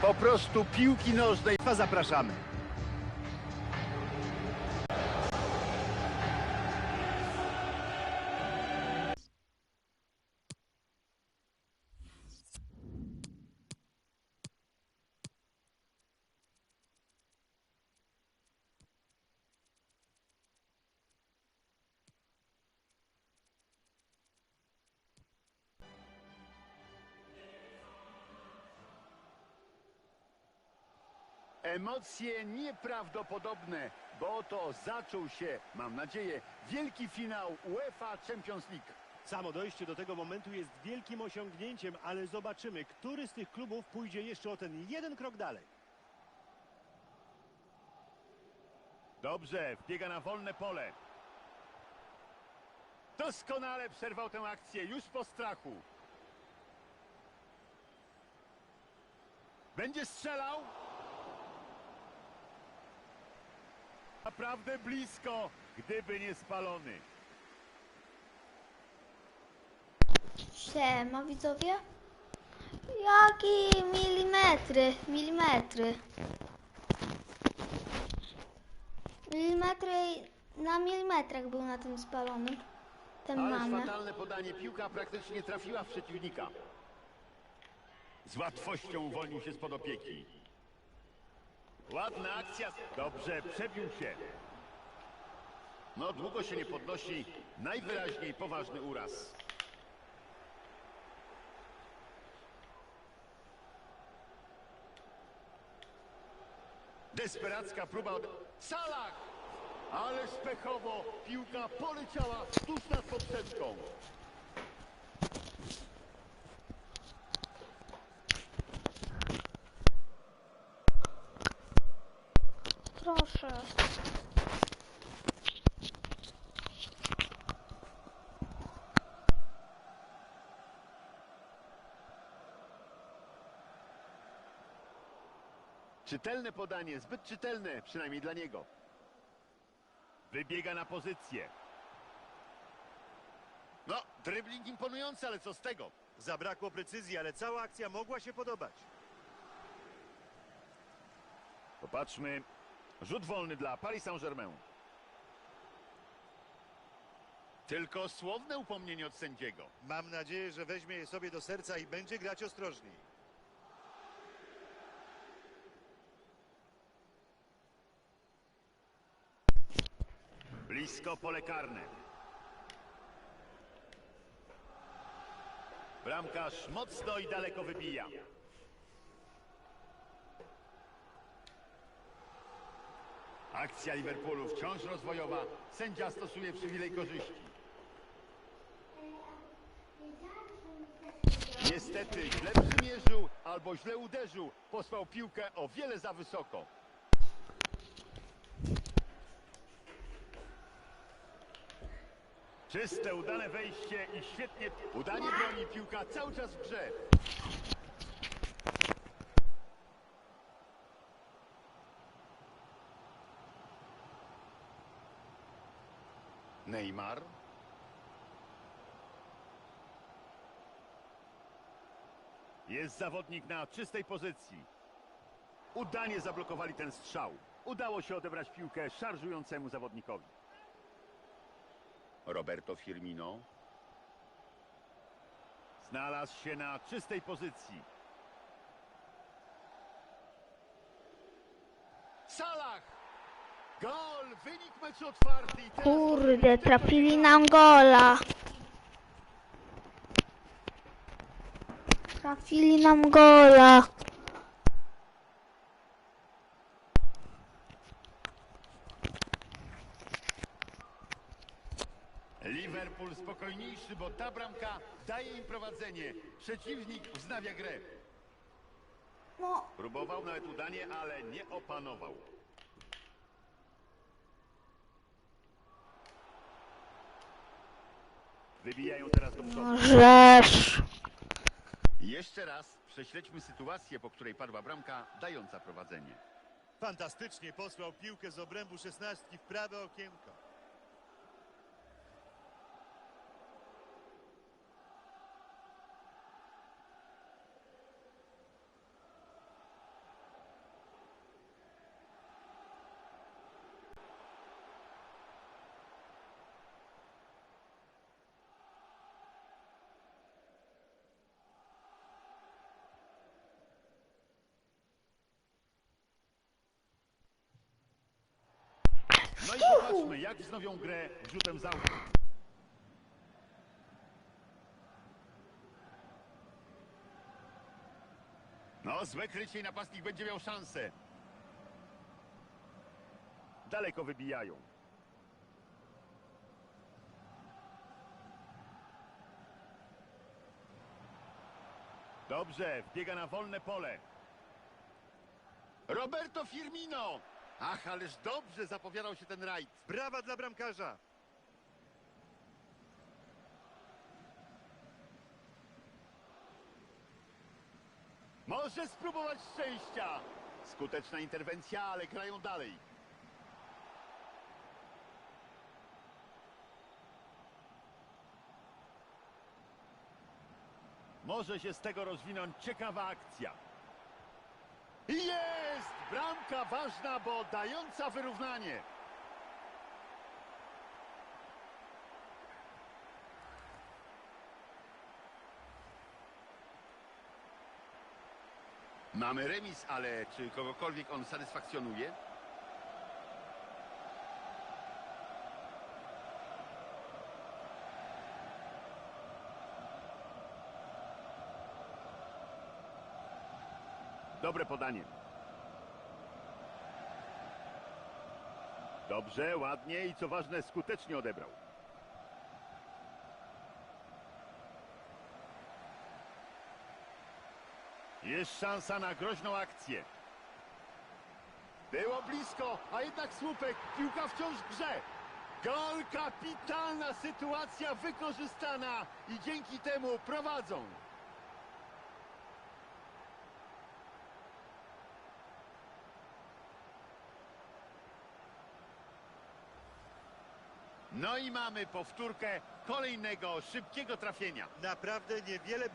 po prostu piłki nożnej. Zapraszamy. Emocje nieprawdopodobne, bo oto zaczął się, mam nadzieję, wielki finał UEFA Champions League. Samo dojście do tego momentu jest wielkim osiągnięciem, ale zobaczymy, który z tych klubów pójdzie jeszcze o ten jeden krok dalej. Dobrze, wbiega na wolne pole. Doskonale przerwał tę akcję już po strachu. Będzie strzelał. Naprawdę blisko, gdyby nie spalony. Siema widzowie. Jakie milimetry, milimetry. Milimetry na milimetrach był na tym spalonym. Ten Ależ mamy. fatalne podanie. Piłka praktycznie trafiła w przeciwnika. Z łatwością uwolnił się spod opieki. Ładna akcja. Dobrze, przebił się. No, długo się nie podnosi. Najwyraźniej poważny uraz. Desperacka próba od... Salah! Ależ pechowo piłka poleciała tuż nad poprzeczką. Proszę. Czytelne podanie, zbyt czytelne, przynajmniej dla niego. Wybiega na pozycję. No, dribbling imponujący, ale co z tego? Zabrakło precyzji, ale cała akcja mogła się podobać. Popatrzmy. Rzut wolny dla Paris Saint-Germain. Tylko słowne upomnienie od sędziego. Mam nadzieję, że weźmie je sobie do serca i będzie grać ostrożniej. Blisko pole karne. Bramkarz mocno i daleko wybija. Akcja Liverpoolu wciąż rozwojowa. Sędzia stosuje przywilej korzyści. Niestety źle przymierzył albo źle uderzył. Posłał piłkę o wiele za wysoko. Czyste, udane wejście i świetnie. Udanie broni piłka cały czas w grze. Neymar. Jest zawodnik na czystej pozycji. Udanie zablokowali ten strzał. Udało się odebrać piłkę szarżującemu zawodnikowi. Roberto Firmino. Znalazł się na czystej pozycji. Salah! Gol! Wynik meczu otwarty. i teraz Kurde, trafili nam gola. Trafili nam gola. Liverpool spokojniejszy, bo ta bramka daje im prowadzenie. Przeciwnik wznawia grę. No, Próbował nawet udanie, ale nie opanował. Wybijają teraz do przodu. żeż. Jeszcze raz prześledźmy sytuację, po której padła bramka dająca prowadzenie. Fantastycznie posłał piłkę z obrębu szesnastki w prawe okienko. Zobaczmy, jak wznowią grę rzutem z autu. No, złe krycie i napastnik będzie miał szansę. Daleko wybijają. Dobrze, wbiega na wolne pole. Roberto Firmino! Ach, ależ dobrze zapowiadał się ten rajd. Brawa dla bramkarza. Może spróbować szczęścia. Skuteczna interwencja, ale grają dalej. Może się z tego rozwinąć ciekawa akcja. Jest! Bramka ważna, bo dająca wyrównanie. Mamy remis, ale czy kogokolwiek on satysfakcjonuje? Dobre podanie. Dobrze, ładnie i co ważne, skutecznie odebrał. Jest szansa na groźną akcję. Było blisko, a jednak słupek. Piłka wciąż grze. Gol, kapitalna sytuacja wykorzystana i dzięki temu prowadzą. No i mamy powtórkę kolejnego szybkiego trafienia. Naprawdę niewiele